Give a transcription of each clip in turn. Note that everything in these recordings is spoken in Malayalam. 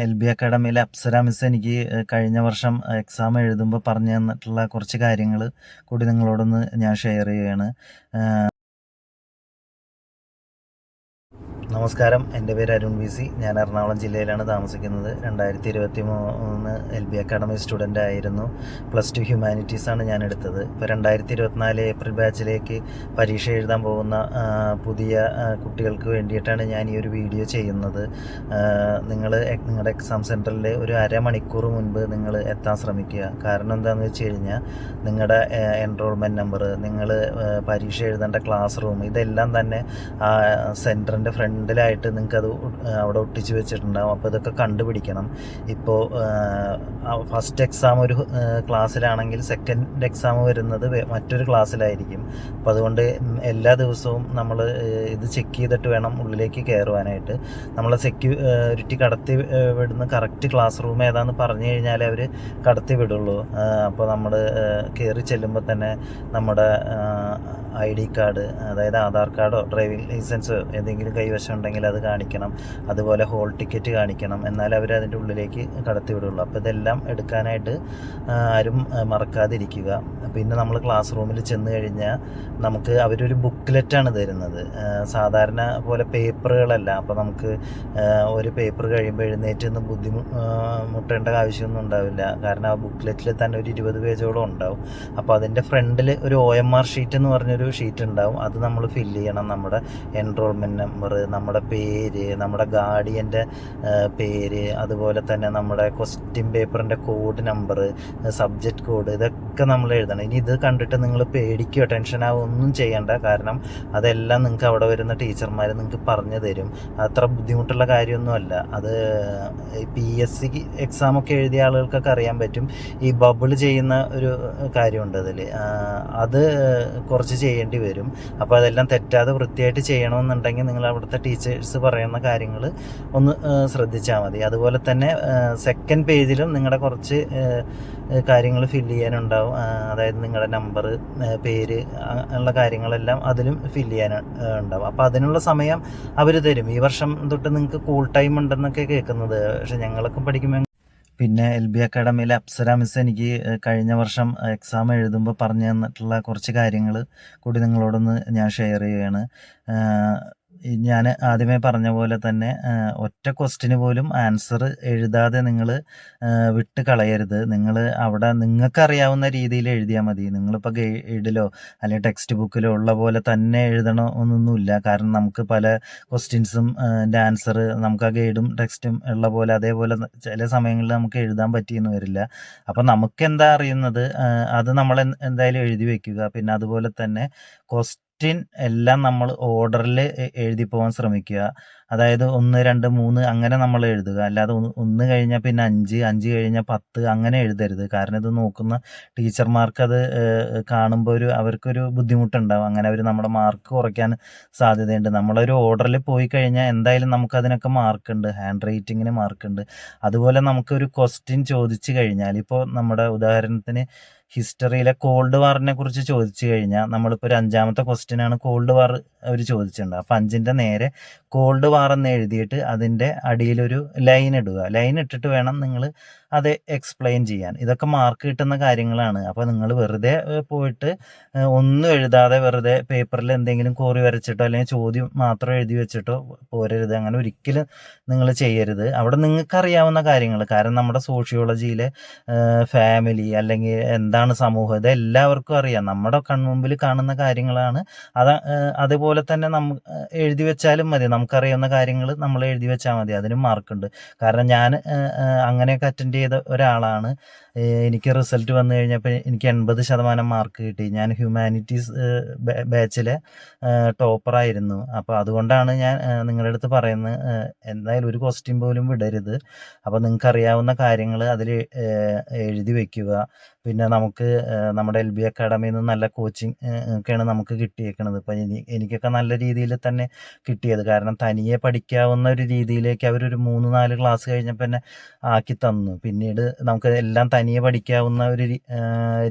എൽ ബി അക്കാഡമിയിലെ അപ്സര മിസ് എനിക്ക് കഴിഞ്ഞ വർഷം എക്സാം എഴുതുമ്പോൾ പറഞ്ഞു തന്നിട്ടുള്ള കുറച്ച് കാര്യങ്ങൾ കൂടി നിങ്ങളോടൊന്ന് ഞാൻ ഷെയർ ചെയ്യുകയാണ്. നമസ്കാരം. എന്റെ പേര് അരുൺ വി സി. ഞാൻ എറണാകുളം ജില്ലയിലാണ് താമസിക്കുന്നത്. രണ്ടായിരത്തി ഇരുപത്തി മൂന്ന് എൽ ബി അക്കാഡമി സ്റ്റുഡന്റ് ആയിരുന്നു. പ്ലസ് ടു ഹ്യൂമാനിറ്റീസ് ആണ് ഞാൻ എടുത്തത്. ഇപ്പോൾ രണ്ടായിരത്തി ഇരുപത്തിനാല് ഏപ്രിൽ ബാച്ചിലേക്ക് പരീക്ഷ എഴുതാൻ പോകുന്ന പുതിയ കുട്ടികൾക്ക് വേണ്ടിയിട്ടാണ് ഞാൻ ഈ ഒരു വീഡിയോ ചെയ്യുന്നത്. നിങ്ങൾ നിങ്ങളുടെ എക്സാം സെന്ററിൽ ഒരു അരമണിക്കൂർ മുൻപ് നിങ്ങൾ എത്താൻ ശ്രമിക്കുക. കാരണം എന്താണെന്ന് വെച്ച് കഴിഞ്ഞാൽ നിങ്ങളുടെ എൻറോൾമെന്റ് നമ്പർ നിങ്ങൾ പരീക്ഷ എഴുതേണ്ട ക്ലാസ് റൂം ഇതെല്ലാം തന്നെ സെന്ററിന്റെ ഫ്രണ്ടിലായിട്ട് നിങ്ങൾക്ക് അത് അവിടെ ഒട്ടിച്ച് വെച്ചിട്ടുണ്ടാവും. അപ്പോൾ ഇതൊക്കെ കണ്ടുപിടിക്കണം. ഇപ്പോൾ ഫസ്റ്റ് എക്സാം ഒരു ക്ലാസ്സിലാണെങ്കിൽ സെക്കൻഡ് എക്സാം വരുന്നത് മറ്റൊരു ക്ലാസ്സിലായിരിക്കും. അപ്പോൾ അതുകൊണ്ട് എല്ലാ ദിവസവും നമ്മൾ ഇത് ചെക്ക് ചെയ്തിട്ട് വേണം ഉള്ളിലേക്ക് കയറുവാനായിട്ട് നമ്മളെ സെക്യൂരിറ്റി കടത്തി വിടുന്ന കറക്റ്റ് ക്ലാസ് റൂം ഏതാണെന്ന് പറഞ്ഞു കഴിഞ്ഞാൽ അവർ കടത്തി വിടുള്ളൂ. അപ്പോൾ നമ്മൾ കയറി ചെല്ലുമ്പോൾ തന്നെ നമ്മുടെ ഐ ഡി കാർഡ് അതായത് ആധാർ കാർഡോ ഡ്രൈവിംഗ് ലൈസൻസോ എന്തെങ്കിലും കൈവശം ഉണ്ടെങ്കിൽ അത് കാണിക്കണം. അതുപോലെ ഹോൾ ടിക്കറ്റ് കാണിക്കണം. എന്നാലേ അവർ അതിന്റെ ഉള്ളിലേക്ക് കടത്തി വിടുള്ളൂ അപ്പോൾ ഇതെല്ലാം എടുക്കാനായിട്ട് ആരും മറക്കാതിരിക്കുക. പിന്നെ നമ്മൾ ക്ലാസ് റൂമിൽ ചെന്ന് കഴിഞ്ഞാൽ നമുക്ക് അവരൊരു ബുക്ക്ലെറ്റാണ് തരുന്നത്. സാധാരണ പോലെ പേപ്പറുകളല്ല അപ്പോൾ നമുക്ക് ഒരു പേപ്പർ കഴിയുമ്പോൾ എഴുന്നേറ്റ് നിന്ന് ബുദ്ധിമുട്ടേണ്ട ആവശ്യമൊന്നും ഉണ്ടാവില്ല. കാരണം ആ ബുക്ക്ലെറ്റിൽ തന്നെ ഒരു ഇരുപത് പേജോളം ഉണ്ടാവും. അപ്പോൾ അതിന്റെ ഫ്രണ്ടിൽ ഒരു ഒ എം ആർ ഷീറ്റ് എന്ന് പറഞ്ഞൊരു ഷീറ്റ് ഉണ്ടാവും. അത് നമ്മൾ ഫില്ല് ചെയ്യണം. നമ്മുടെ എൻറോൾമെന്റ് നമ്പർ നമ്മുടെ പേര് നമ്മുടെ ഗാർഡിയന്റെ പേര് അതുപോലെ തന്നെ നമ്മുടെ ക്വസ്റ്റ്യൻ പേപ്പറിന്റെ കോഡ് നമ്പർ സബ്ജക്റ്റ് കോഡ് ഇതൊക്കെ നമ്മൾ എഴുതണം. ഇനി ഇത് കണ്ടിട്ട് നിങ്ങൾ പേടിക്കുകയോ ടെൻഷൻ ആവുകയോ ഒന്നും ചെയ്യേണ്ട. കാരണം അതെല്ലാം നിങ്ങൾക്ക് അവിടെ വരുന്ന ടീച്ചർമാർ നിങ്ങൾക്ക് പറഞ്ഞു തരും. അത്ര ബുദ്ധിമുട്ടുള്ള കാര്യമൊന്നുമല്ല. അത് പി എസ് സി എക്സാം ഒക്കെ എഴുതിയ ആളുകൾക്കൊക്കെ അറിയാൻ പറ്റും. ഈ ബബിൾ ചെയ്യുന്ന ഒരു കാര്യമുണ്ട് അതിൽ. അത് കുറച്ച് ചെയ്യേണ്ടി വരും. അപ്പോൾ അതെല്ലാം തെറ്റാതെ വൃത്തിയായിട്ട് ചെയ്യണമെന്നുണ്ടെങ്കിൽ നിങ്ങൾ അവിടുത്തെ ടീച്ചേഴ്സ് പറയുന്ന കാര്യങ്ങൾ ഒന്ന് ശ്രദ്ധിച്ചാൽ മതി. അതുപോലെ തന്നെ സെക്കൻഡ് പേജിലും നിങ്ങളുടെ കുറച്ച് കാര്യങ്ങൾ ഫില്ല് ചെയ്യാനുണ്ടാവും. അതായത് നിങ്ങളുടെ നമ്പർ പേര് ഉള്ള കാര്യങ്ങളെല്ലാം അതിലും ഫില്ല് ചെയ്യാൻ ഉണ്ടാവും. അപ്പോൾ അതിനുള്ള സമയം അവർ തരും. ഈ വർഷം തൊട്ട് നിങ്ങൾക്ക് കൂൾ ടൈം ഉണ്ടെന്നൊക്കെ കേൾക്കുന്നത്. പക്ഷെ ഞങ്ങളൊക്കെ പഠിക്കുമ്പോൾ പിന്നെ എൽ ബി അക്കാഡമിയിലെ അപ്സര മിസ് എനിക്ക് കഴിഞ്ഞ വർഷം എക്സാം എഴുതുമ്പോൾ പറഞ്ഞു തന്നിട്ടുള്ള കുറച്ച് കാര്യങ്ങൾ കൂടി നിങ്ങളോടൊന്ന് ഞാൻ ഷെയർ ചെയ്യുകയാണ്. ഞാൻ ആദ്യമേ പറഞ്ഞ പോലെ തന്നെ ഒറ്റ ക്വസ്റ്റിന് പോലും ആൻസർ എഴുതാതെ നിങ്ങൾ വിട്ട് കളയരുത്. നിങ്ങൾ അവിടെ നിങ്ങൾക്കറിയാവുന്ന രീതിയിൽ എഴുതിയാൽ മതി. നിങ്ങളിപ്പോൾ ഗൈഡിലോ അല്ലെങ്കിൽ ടെക്സ്റ്റ് ബുക്കിലോ ഉള്ള പോലെ തന്നെ എഴുതണമെന്നൊന്നുമില്ല കാരണം നമുക്ക് പല ക്വസ്റ്റ്യൻസും ആൻസർ നമുക്ക് ആ ഗൈഡും ടെക്സ്റ്റും ഉള്ള പോലെ അതേപോലെ ചില സമയങ്ങളിൽ നമുക്ക് എഴുതാൻ പറ്റിയെന്ന് വരില്ല. അപ്പം നമുക്ക് എന്താ അറിയുന്നത് അത് നമ്മൾ എന്തായാലും എഴുതി വെക്കുക. പിന്നെ അതുപോലെ തന്നെ ക്വസ്റ്റ്യൻ എല്ലാം നമ്മൾ ഓർഡറിൽ എഴുതി പോകാൻ ശ്രമിക്കുക. അതായത് ഒന്ന് രണ്ട് മൂന്ന് അങ്ങനെ നമ്മൾ എഴുതുക. അല്ലാതെ ഒന്ന് കഴിഞ്ഞാൽ പിന്നെ അഞ്ച് അഞ്ച് കഴിഞ്ഞാൽ പത്ത് അങ്ങനെ എഴുതരുത്. കാരണം ഇത് നോക്കുന്ന ടീച്ചർമാർക്ക് അത് കാണുമ്പോൾ ഒരു അവർക്കൊരു ബുദ്ധിമുട്ടുണ്ടാവും. അങ്ങനെ അവർ നമ്മുടെ മാർക്ക് കുറയ്ക്കാൻ സാധ്യതയുണ്ട്. നമ്മളൊരു ഓർഡറിൽ പോയി കഴിഞ്ഞാൽ എന്തായാലും നമുക്ക് അതിനൊക്കെ മാർക്കുണ്ട്. ഹാൻഡ് റൈറ്റിങ്ങിന് മാർക്കുണ്ട്. അതുപോലെ നമുക്കൊരു ക്വസ്റ്റ്യൻ ചോദിച്ചു കഴിഞ്ഞാൽ ഇപ്പോൾ നമ്മുടെ ഉദാഹരണത്തിന് ഹിസ്റ്ററിയിലെ കോൾഡ് വാറിനെ കുറിച്ച് ചോദിച്ചു കഴിഞ്ഞാൽ നമ്മളിപ്പോൾ ഒരു അഞ്ചാമത്തെ ക്വസ്റ്റ്യനാണ് കോൾഡ് വാർ അവർ ചോദിച്ചിട്ടുണ്ട് അപ്പം അഞ്ചിന്റെ നേരെ കോൾഡ് വാർ എന്ന് എഴുതിയിട്ട് അതിന്റെ അടിയിലൊരു ലൈൻ ഇടുക. ലൈൻ ഇട്ടിട്ട് വേണം നിങ്ങൾ അത് എക്സ്പ്ലെയിൻ ചെയ്യാൻ. ഇതൊക്കെ മാർക്ക് കിട്ടുന്ന കാര്യങ്ങളാണ്. അപ്പോൾ നിങ്ങൾ വെറുതെ പോയിട്ട് ഒന്നും എഴുതാതെ വെറുതെ പേപ്പറിൽ എന്തെങ്കിലും കോറി വരച്ചിട്ടോ അല്ലെങ്കിൽ ചോദ്യം മാത്രം എഴുതി വെച്ചിട്ടോ പോരരുത്. അങ്ങനെ ഒരിക്കലും നിങ്ങൾ ചെയ്യരുത്. അവിടെ നിങ്ങൾക്ക് അറിയാവുന്ന കാര്യങ്ങൾ. കാരണം നമ്മുടെ സോഷ്യോളജിയിലെ ഫാമിലി അല്ലെങ്കിൽ എന്താണ് സമൂഹം ഇത് എല്ലാവർക്കും അറിയാം. നമ്മുടെ കൺമുമ്പിൽ കാണുന്ന കാര്യങ്ങളാണ്. അത് അതുപോലെ തന്നെ നമ്മ എഴുതി വെച്ചാലും മതി. നമുക്കറിയാവുന്ന കാര്യങ്ങൾ നമ്മൾ എഴുതി വെച്ചാൽ മതി. അതിനും മാർക്കുണ്ട് കാരണം ഞാൻ അങ്ങനെയൊക്കെ അറ്റൻഡ് ചെയ്ത ഒരാളാണ്. എനിക്ക് റിസൾട്ട് വന്നു കഴിഞ്ഞപ്പോൾ എനിക്ക് എൺപത് ശതമാനം മാർക്ക് കിട്ടി. ഞാൻ ഹ്യൂമാനിറ്റീസ് ബാച്ചിലെ ടോപ്പറായിരുന്നു അപ്പോൾ അതുകൊണ്ടാണ് ഞാൻ നിങ്ങളുടെ അടുത്ത് പറയുന്നത്. എന്തായാലും ഒരു ക്വസ്റ്റ്യൻ പോലും വിടരുത്. അപ്പോൾ നിങ്ങൾക്ക് അറിയാവുന്ന കാര്യങ്ങൾ അതിൽ എഴുതി വെക്കുക. പിന്നെ നമുക്ക് നമ്മുടെ എൽ ബി അക്കാഡമിയിൽ നിന്ന് നല്ല കോച്ചിങ് ഒക്കെയാണ് നമുക്ക് കിട്ടിയേക്കണത്. ഇപ്പം എനിക്കൊക്കെ നല്ല രീതിയിൽ തന്നെ കിട്ടിയത്. കാരണം തനിയെ പഠിക്കാവുന്ന ഒരു രീതിയിലേക്ക് അവരൊരു മൂന്ന് നാല് ക്ലാസ് കഴിഞ്ഞപ്പോൾ തന്നെ ആക്കി തന്നു. പിന്നീട് നമുക്ക് എല്ലാം തനിയെ പഠിക്കാവുന്ന ഒരു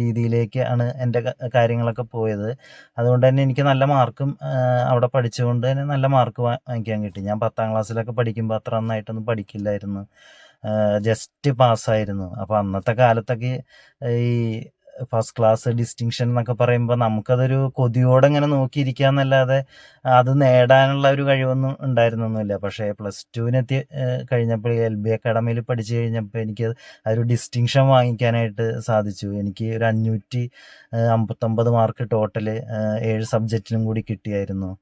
രീതിയിലേക്ക് ആണ് എന്റെ കാര്യങ്ങളൊക്കെ പോയത്. അതുകൊണ്ട് തന്നെ എനിക്ക് നല്ല മാർക്കും അവിടെ പഠിച്ചുകൊണ്ട് തന്നെ നല്ല മാർക്ക് വാങ്ങിക്കാൻ കിട്ടി. ഞാൻ പത്താം ക്ലാസ്സിലൊക്കെ പഠിക്കുമ്പോൾ അത്ര നന്നായിട്ടൊന്നും പഠിക്കില്ലായിരുന്നു. ജസ്റ്റ് പാസ്സായിരുന്നു അപ്പോൾ അന്നത്തെ കാലത്തൊക്കെ ഈ ഫസ്റ്റ് ക്ലാസ് ഡിസ്റ്റിങ്ഷൻ എന്നൊക്കെ പറയുമ്പോൾ നമുക്കതൊരു കൊതിയോടെ ഇങ്ങനെ നോക്കിയിരിക്കാന്നല്ലാതെ അത് നേടാനുള്ള ഒരു കഴിവൊന്നും ഉണ്ടായിരുന്നൊന്നുമില്ല. പക്ഷേ പ്ലസ് ടുവിനെത്തി കഴിഞ്ഞപ്പോൾ എൽ ബി അക്കാഡമിയിൽ പഠിച്ചു കഴിഞ്ഞപ്പോൾ എനിക്ക് അതൊരു ഡിസ്റ്റിങ്ഷൻ വാങ്ങിക്കാനായിട്ട് സാധിച്ചു. എനിക്ക് ഒരു അഞ്ഞൂറ്റി അമ്പത്തൊമ്പത് മാർക്ക് ടോട്ടൽ ഏഴ് സബ്ജക്റ്റിനും കൂടി കിട്ടിയായിരുന്നു.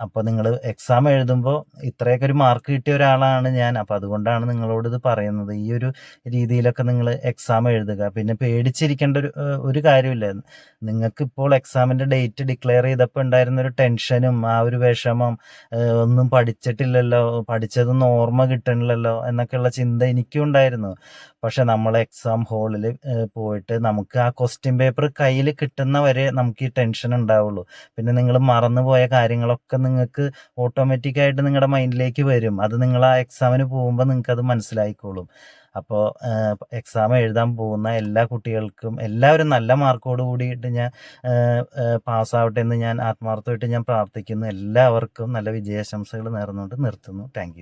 അപ്പോൾ നിങ്ങൾ എക്സാം എഴുതുമ്പോൾ ഇത്രയൊക്കെ ഒരു മാർക്ക് കിട്ടിയ ഒരാളാണ് ഞാൻ. അപ്പോൾ അതുകൊണ്ടാണ് നിങ്ങളോട് ഇത് പറയുന്നത്. ഈ ഒരു രീതിയിലൊക്കെ നിങ്ങൾ എക്സാം എഴുതുക. പിന്നെ പേടിച്ചിരിക്കേണ്ട ഒരു ഒരു കാര്യമില്ല. നിങ്ങൾക്ക് ഇപ്പോൾ എക്സാമിന്റെ ഡേറ്റ് ഡിക്ലെയർ ചെയ്തപ്പോൾ ഉണ്ടായിരുന്ന ഒരു ടെൻഷനും ആ ഒരു വിഷമം ഒന്നും പഠിച്ചിട്ടില്ലല്ലോ പഠിച്ചതൊന്നും ഓർമ്മ കിട്ടണില്ലല്ലോ എന്നൊക്കെയുള്ള ചിന്ത എനിക്കും ഉണ്ടായിരുന്നു. പക്ഷെ നമ്മൾ എക്സാം ഹാളിൽ പോയിട്ട് നമുക്ക് ആ ക്വസ്റ്റ്യൻ പേപ്പർ കയ്യിൽ കിട്ടുന്ന വരെ നമുക്ക് ഈ ടെൻഷൻ ഉണ്ടാവുള്ളൂ. പിന്നെ നിങ്ങൾ മറന്നുപോയ കാര്യങ്ങളൊക്കെ നിങ്ങൾക്ക് ഓട്ടോമാറ്റിക്കായിട്ട് നിങ്ങളുടെ മൈൻഡിലേക്ക് വരും. അത് നിങ്ങൾ ആ എക്സാമിന് പോകുമ്പോൾ നിങ്ങൾക്ക് അത് മനസ്സിലായിക്കോളും. അപ്പോൾ എക്സാം എഴുതാൻ പോകുന്ന എല്ലാ കുട്ടികൾക്കും എല്ലാവരും നല്ല മാർക്കോട് കൂടിയിട്ട് ഞാൻ പാസ്സാവട്ടെ എന്ന് ഞാൻ ആത്മാർത്ഥമായിട്ട് ഞാൻ പ്രാർത്ഥിക്കുന്നു. എല്ലാവർക്കും നല്ല വിജയാശംസകൾ നേർന്നുകൊണ്ട് നിർത്തുന്നു. താങ്ക്